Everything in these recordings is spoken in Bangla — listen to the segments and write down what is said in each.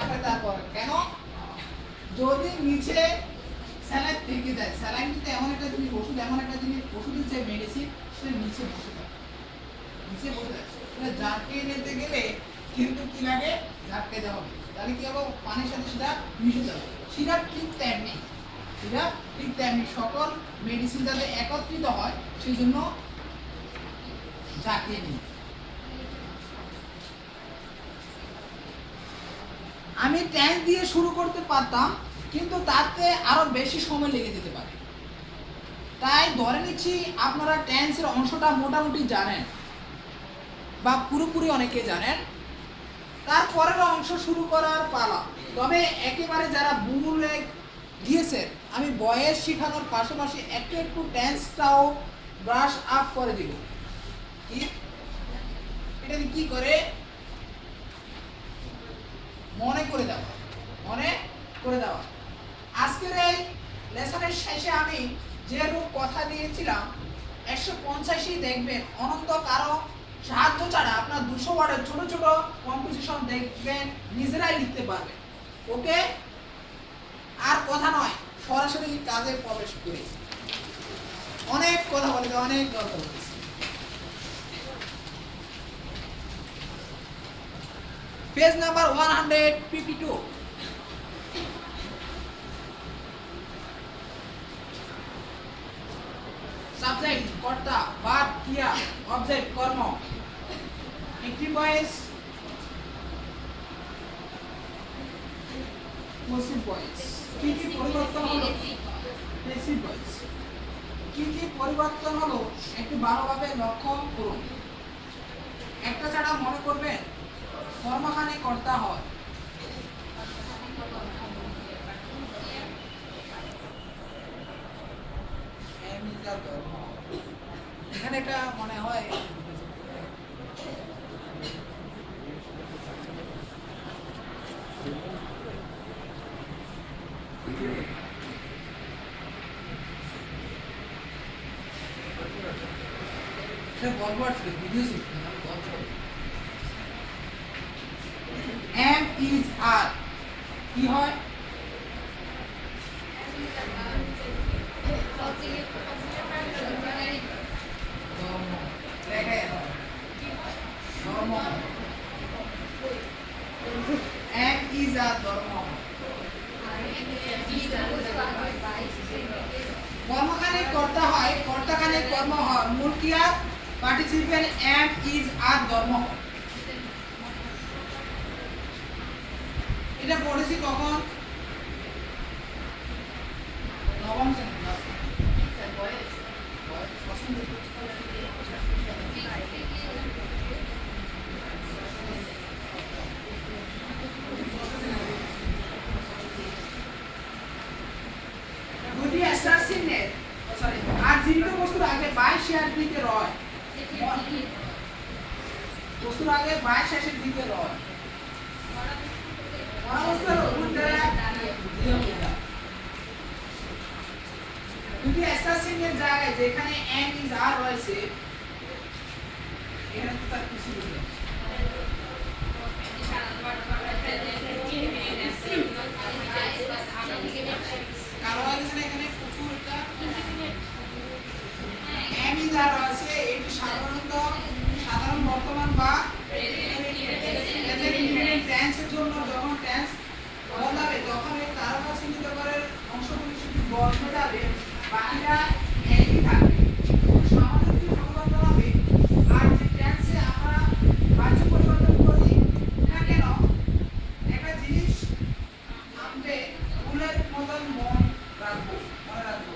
আমরা কেন? যদি নিচে থেকে এমন একটা জিনিস, ওষুধ, এমন একটা জিনিস, ওষুধের যে মেডিসিন সেটা নিচে বসে নিচে নিতে গেলে কিন্তু কি লাগে? দেওয়া তাহলে কি পানির সাথে সেটা মিশে যাবে। ঠিক ঠিক সকল মেডিসিন যাতে একত্রিত হয়, সেই জন্য ঝাঁকিয়ে নিই আমি ট্যাঙ্ক দিয়ে শুরু করতে পারতাম, কিন্তু তাতে আরও বেশি সময় লেগে যেতে পারে। তাই ধরে নিচ্ছি আপনারা ট্যান্সের অংশটা মোটামুটি জানেন, বা পুরোপুরি অনেকে জানেন। তারপরের অংশ শুরু করার পালা। তবে একেবারে যারা বুলে গিয়েছেন আমি বয়স শেখানোর পাশাপাশি একটু একটু ড্যান্সটাও ব্রাশ আপ করে দিব। কি? এটা কি করে মনে করে দেওয়া মনে করে দেওয়া আজকের এই লেসনের শেষে আমি যে রূপ কথা দিয়েছিলাম একশো পঞ্চাশই দেখবেন অনন্ত কারও সাহায্য ছাড়া আপনার দুশো ওয়ার্ডের ছোট ছোট কম্পোজিশন দেখবেন নিজেরাই লিখতে পারবেন। ওকে? আর কথা নয়, সরাসরি কাজে প্রবেশ করি। অনেক কথা বলে অনেক গল্প বলেছি। Page number one hundred fifty two subject object কর্ম। একটি ভয়েস পসিভ ভয়েস কি কি পরিবর্তন হলো? পেসিভ ভয়েস কি কি পরিবর্তন হলো? একটু ভালোভাবে লক্ষ্য করুন। একটা ছাড়া মনে করবেন, কর্মখানে কর্তা হয় এখানে একটা মনে হয় এম ইজ আর কি হয় দেখে ধর্ম কর্মখানে কর্তা হয় কর্তাখানে কর্ম হয় মূল ক্রিয়া পার্টিসিপেন্ট এম ইজ আর ধর্ম এটা পড়েছি কখন? নবম। দুটি স্টার চিহ্নের সরি আর জীবিত বস্তুর আগে বাইশ শেয়ার দিকে রয়। বস্তুর জায়গায় যেখানে এন ইজ আর রয়েছে এখানে তো তার কিছু নেই। কারও আগে এখানে প্রচুর একটা এম ইজ আর রয়েছে এটি সাধারণত সাধারণ বর্তমান বা এদের ইন্ডিপেন্ডেন্ট টেন্সের জন্য যখন টেন্স বদলাবে তখন এই তারকা চিহ্নিত করার শুধু বদলাবে বাকিরা একই থাকবে। সামান্য কিছু হবে আর যে টেন্সে আমরা বাহ্য পরিবর্তন করি, না কেন? একটা জিনিস আমরা ফুলের মতন মন রাখব মনে রাখব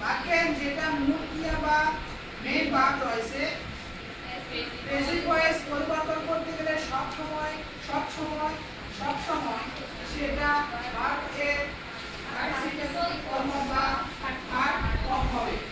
বাক্যের যেটা মূল বা মেইন ভাগ রয়েছে বেসিক ভয়েস পরিবর্তন করতে গেলে সব সময় সব সময় সব সময় সেটা ভাগ এর পার্টিসিপেট কর্ম বা ভাগ কম হবে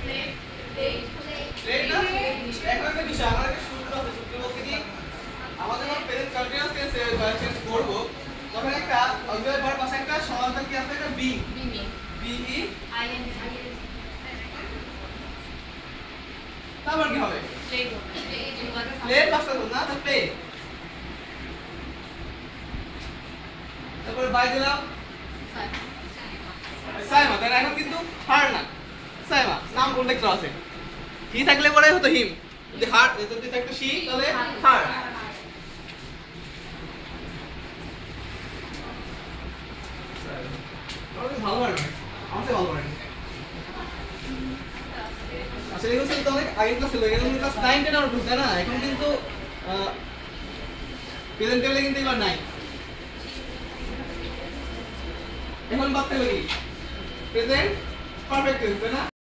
Play, play, play. Play, না? Play. একটা বিষয় আমার আমাদের যখন প্রেজেন্ট কন্টিনিউয়াস টেন্সে চেঞ্জ করব। তখন একটা অক্সিলারি ভার্ব পাশে একটা সমান্তরাল কি আছে? একটা বি বি ই তারপর কি হবে? প্লে পাঁচটা না তো প্লে তারপর বাই দিলাম। সাইমা তাই এখন কিন্তু হার না। সাইমা নাম উল্লেখ করা আছে? হি থাকলে পরে হতো হিম যদি হার যদি থাকতো শি তাহলে হার। ভালো পারে আমার কিন্তু অনেক আগের ক্লাসে না? এখন কিন্তু প্রেজেন্ট টেবিলে কিন্তু এবার নাই এখন বাদ থাকবে কি? প্রেজেন্ট পারফেক্ট হয়েছে না?